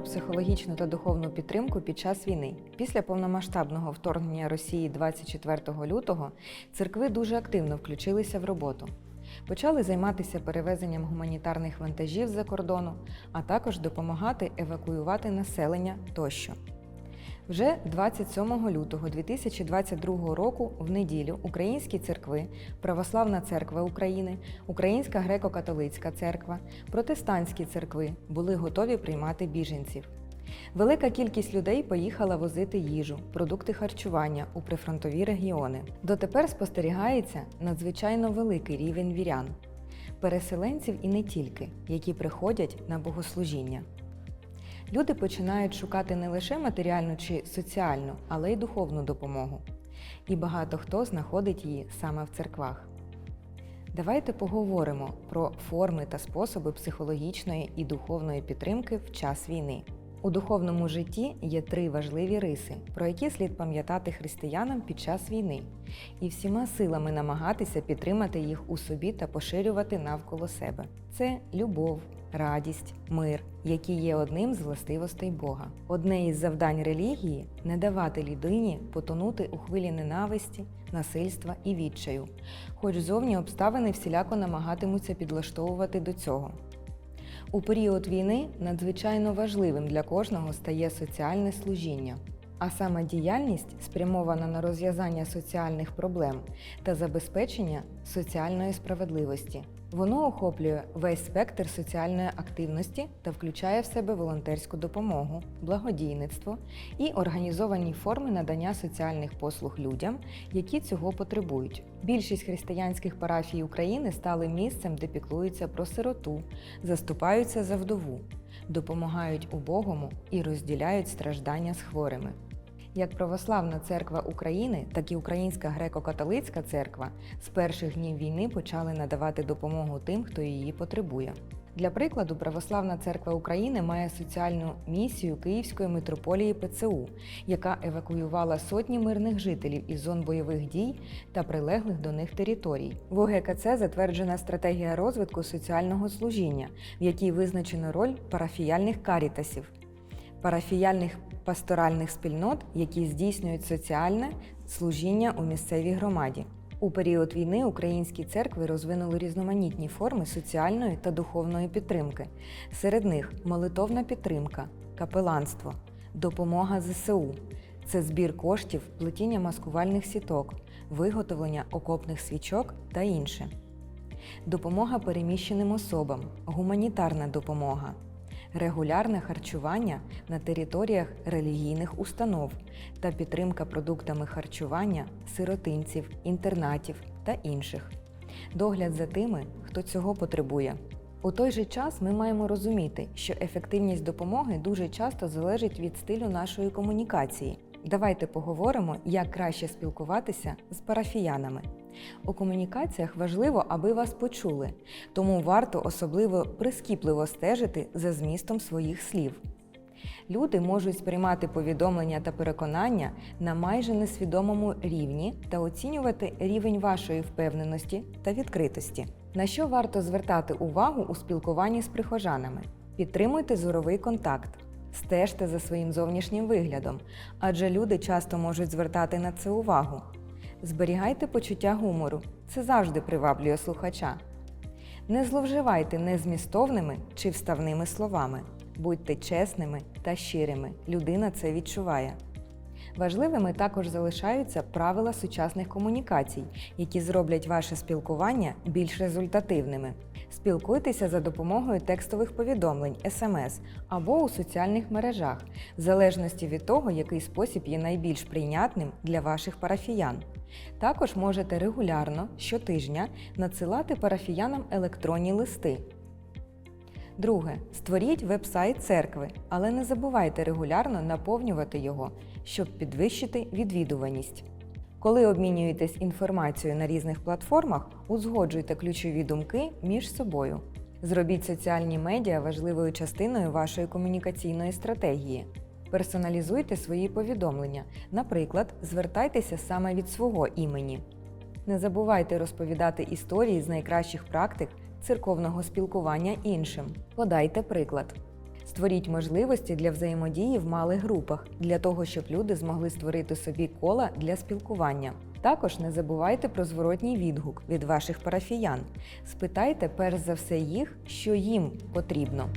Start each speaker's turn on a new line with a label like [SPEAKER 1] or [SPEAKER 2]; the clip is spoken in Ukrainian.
[SPEAKER 1] психологічну та духовну підтримку під час війни. Після повномасштабного вторгнення Росії 24 лютого церкви дуже активно включилися в роботу. Почали займатися перевезенням гуманітарних вантажів з-за кордону, а також допомагати евакуювати населення тощо. Вже 27 лютого 2022 року в неділю українські церкви, Православна церква України, Українська греко-католицька церква, протестантські церкви були готові приймати біженців. Велика кількість людей поїхала возити їжу, продукти харчування у прифронтові регіони. Дотепер спостерігається надзвичайно великий рівень вірян, переселенців і не тільки, які приходять на богослужіння. Люди починають шукати не лише матеріальну чи соціальну, але й духовну допомогу. І багато хто знаходить її саме в церквах. Давайте поговоримо про форми та способи психологічної і духовної підтримки в час війни. У духовному житті є три важливі риси, про які слід пам'ятати християнам під час війни, і всіма силами намагатися підтримати їх у собі та поширювати навколо себе. Це любов, радість, мир, які є одним з властивостей Бога. Одне із завдань релігії не давати людині потонути у хвилі ненависті, насильства і відчаю, хоч зовні обставини всіляко намагатимуться підлаштовувати до цього. У період війни надзвичайно важливим для кожного стає соціальне служіння, а саме діяльність спрямована на розв'язання соціальних проблем та забезпечення соціальної справедливості. Воно охоплює весь спектр соціальної активності та включає в себе волонтерську допомогу, благодійництво і організовані форми надання соціальних послуг людям, які цього потребують. Більшість християнських парафій України стали місцем, де піклуються про сироту, заступаються за вдову, допомагають убогому і розділяють страждання з хворими. Як Православна церква України, так і Українська греко-католицька церква з перших днів війни почали надавати допомогу тим, хто її потребує. Для прикладу, Православна церква України має соціальну місію Київської митрополії ПЦУ, яка евакуювала сотні мирних жителів із зон бойових дій та прилеглих до них територій. В ОГКЦ затверджена стратегія розвитку соціального служіння, в якій визначено роль парафіяльних карітасів парафіяльних пасторальних спільнот, які здійснюють соціальне служіння у місцевій громаді. У період війни українські церкви розвинули різноманітні форми соціальної та духовної підтримки. Серед них молитовна підтримка, капеланство, допомога ЗСУ. Це збір коштів, плетіння маскувальних сіток, виготовлення окопних свічок та інше. Допомога переміщеним особам, гуманітарна допомога, регулярне харчування на територіях релігійних установ та підтримка продуктами харчування сиротинців, інтернатів та інших. Догляд за тими, хто цього потребує. У той же час ми маємо розуміти, що ефективність допомоги дуже часто залежить від стилю нашої комунікації. Давайте поговоримо, як краще спілкуватися з парафіянами. У комунікаціях важливо, аби вас почули, тому варто особливо прискіпливо стежити за змістом своїх слів. Люди можуть сприймати повідомлення та переконання на майже несвідомому рівні та оцінювати рівень вашої впевненості та відкритості. На що варто звертати увагу у спілкуванні з прихожанами? Підтримуйте зоровий контакт. Стежте за своїм зовнішнім виглядом, адже люди часто можуть звертати на це увагу. Зберігайте почуття гумору, це завжди приваблює слухача. Не зловживайте незмістовними чи вставними словами. Будьте чесними та щирими. Людина це відчуває. Важливими також залишаються правила сучасних комунікацій, які зроблять ваше спілкування більш результативними. Спілкуйтеся за допомогою текстових повідомлень, смс або у соціальних мережах, в залежності від того, який спосіб є найбільш прийнятним для ваших парафіян. Також можете регулярно щотижня надсилати парафіянам електронні листи. Друге, створіть веб-сайт церкви, але не забувайте регулярно наповнювати його, щоб підвищити відвідуваність. Коли обмінюєтесь інформацією на різних платформах, узгоджуйте ключові думки між собою. Зробіть соціальні медіа важливою частиною вашої комунікаційної стратегії. Персоналізуйте свої повідомлення, наприклад, звертайтеся саме від свого імені. Не забувайте розповідати історії з найкращих практик церковного спілкування іншим. Подайте приклад. Створіть можливості для взаємодії в малих групах для того, щоб люди змогли створити собі кола для спілкування. Також не забувайте про зворотній відгук від ваших парафіян. Спитайте перш за все їх, що їм потрібно.